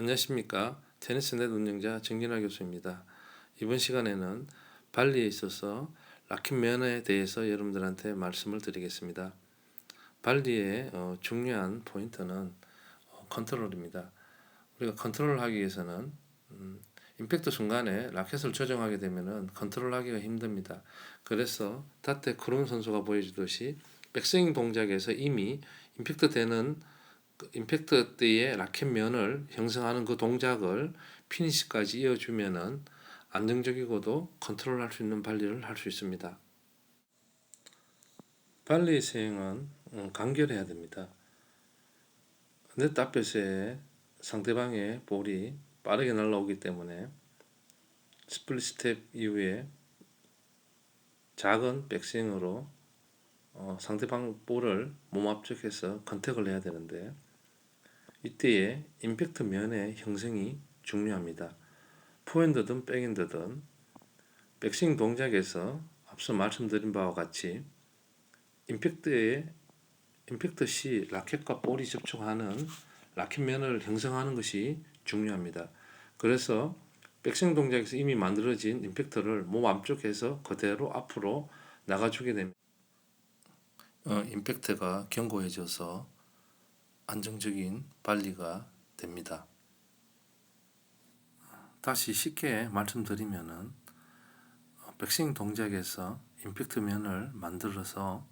안녕하십니까. 테니스넷 운영자 정진아 교수입니다. 이번 시간에는 발리에 있어서 락킨면에 대해서 여러분들한테 말씀을 드리겠습니다. 발리의 어, 중요한 포인트는 어, 컨트롤입니다. 우리가 컨트롤하기 위해서는 음, 임팩트 순간에 라켓을 조정하게 되면은 컨트롤하기가 힘듭니다. 그래서 타테 크룬 선수가 보여주듯이 백스윙 동작에서 이미 임팩트 되는 그 임팩트 때의 라켓 면을 형성하는 그 동작을 피니시까지 이어주면은 안정적이고도 컨트롤할 수 있는 발리를 할 수 있습니다. 발리 스윙은 음, 간결해야 됩니다. 네트 앞에서의 상대방의 볼이 빠르게 날라오기 때문에 스플릿 스텝 이후에 작은 백스윙으로 어, 상대방 볼을 몸 앞쪽에서 컨택을 해야 되는데 이때에 임팩트 면의 형성이 중요합니다. 포핸드든 백핸드든 백스윙 동작에서 앞서 말씀드린 바와 같이 임팩트에 임팩트 시 라켓과 볼이 접촉하는 라켓 면을 형성하는 것이 중요합니다. 그래서 백스윙 동작에서 이미 만들어진 임팩트를 몸 앞쪽에서 그대로 앞으로 나가주게 됩니다. 어, 임팩트가 견고해져서 안정적인 발리가 됩니다. 다시 쉽게 말씀드리면은 어, 백스윙 동작에서 임팩트 면을 만들어서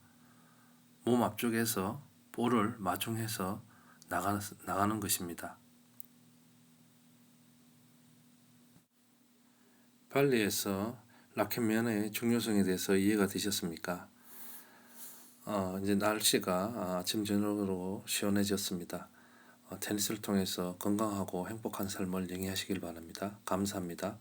몸 앞쪽에서 볼을 마중해서 나가, 나가는 것입니다. 발리에서 라켓 면의 중요성에 대해서 이해가 되셨습니까? 어, 이제 날씨가 아침 저녁으로 시원해졌습니다. 어, 테니스를 통해서 건강하고 행복한 삶을 영위하시길 바랍니다. 감사합니다.